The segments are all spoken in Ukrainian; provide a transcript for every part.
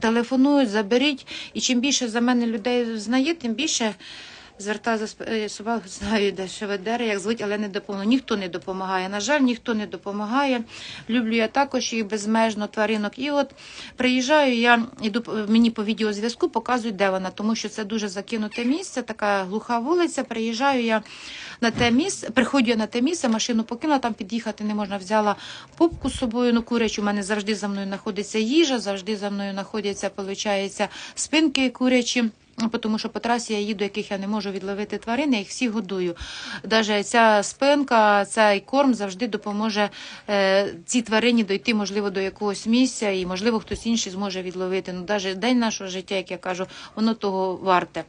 Телефонують, заберіть. І чим більше за мене людей знає, тим більше звертаю за е, собак, знаю, де шеведери, як звуть, але не допомогу. Ніхто не допомагає. На жаль, ніхто не допомагає. Люблю я також їх безмежно тваринок. І от приїжджаю, я іду мені по відеозв'язку, показують, де вона, тому що це дуже закинуте місце, така глуха вулиця. Приїжджаю я на те місце, приходжу я на те місце, машину покинула, там під'їхати не можна. Взяла пупку з собою, ну курячу. У мене завжди за мною знаходиться їжа, завжди за мною знаходяться, виходить, спинки курячі. Ну, Тому що по трасі я їду, яких я не можу відловити тварин, я їх всі годую. Даже ця спинка, цей корм завжди допоможе е, цій тварині дойти, можливо, до якогось місця, і можливо хтось інший зможе відловити. Ну, навіть день нашого життя, як я кажу, воно того варте.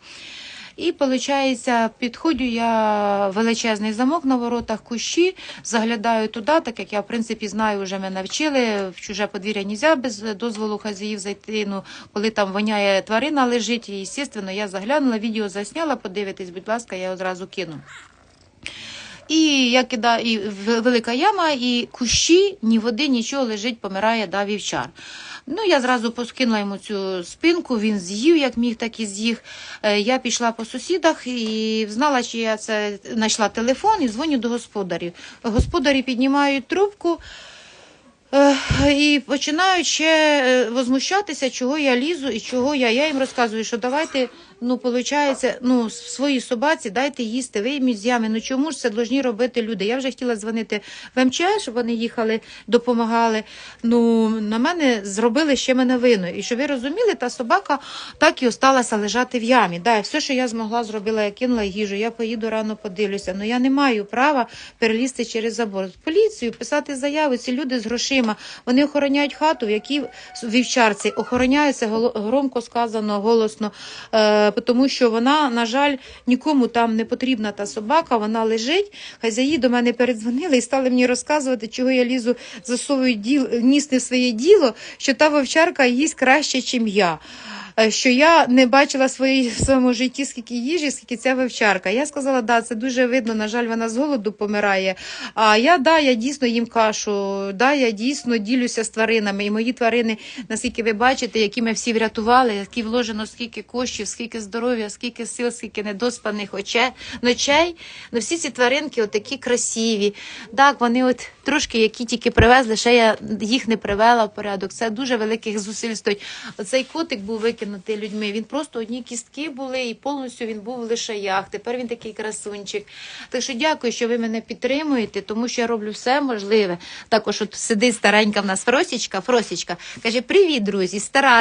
І виходить, підходжу я величезний замок на воротах кущі, заглядаю туди, так як я в принципі знаю, вже мене навчили. В чуже подвір'я нельзя без дозволу хазяїв зайти. Ну коли там воняє тварина лежить, і звісно, я заглянула, відео засняла, подивитись, будь ласка, я одразу кину. І я кидаю, і велика яма, і кущі, ні води, нічого лежить, помирає да, вівчар. Ну, я зразу поскинула йому цю спинку, він з'їв, як міг, так і з'їв. Е, Я пішла по сусідах і знала, чи я це знайшла телефон і дзвоню до господарів. Господарі піднімають трубку. І починають ще е, возмущатися, чого я лізу і чого я. Я їм розказую, що давайте, ну, виходить, ну, своїй собаці дайте їсти, вийміть з ями. Ну чому ж це повинні робити люди? Я вже хотіла дзвонити в МЧС, щоб вони їхали, допомагали. Ну, на мене зробили ще мене вину. І щоб ви розуміли, та собака так і осталася лежати в ямі. Да, все, що я змогла, зробила, я кинула їжу. Я поїду рано подивлюся. Ну я не маю права перелізти через забор. Поліцію писати заяви. Ці люди з грошима. Вони охороняють хату, в якій вівчарці охороняються голо- громко сказано, голосно, е, тому що вона, на жаль, нікому там не потрібна та собака. Вона лежить. Хазяї до мене передзвонили і стали мені розказувати, чого я лізу, засовую діл, ніс не в своє діло, що та вовчарка їсть краще, ніж я. Е, Що я не бачила своїй- в своєму житті скільки їжі, скільки ця вивчарка. Я сказала, да, це дуже видно. На жаль, вона з голоду помирає. А я да, я дійсно їм кашу. Да, я дійсно ділюся з тваринами. І мої тварини, наскільки ви бачите, які ми всі врятували, які вложено скільки коштів, скільки здоров'я, скільки сил, скільки недоспаних очей, ночей. Ну всі ці тваринки отакі красиві. Так, вони от трошки, які тільки привезли, ще я їх не привела в порядок. Це дуже великих зусиль стоїть. Оцей котик був викинутий людьми. Він просто одні кістки були, і повністю він був лише лишаях. Тепер він такий красунчик. Так що дякую, що ви мене підтримуєте, тому що я роблю все можливе. Також от сидить старенька в нас Фросічка, Фросічка. Каже: Привіт, друзі, стара.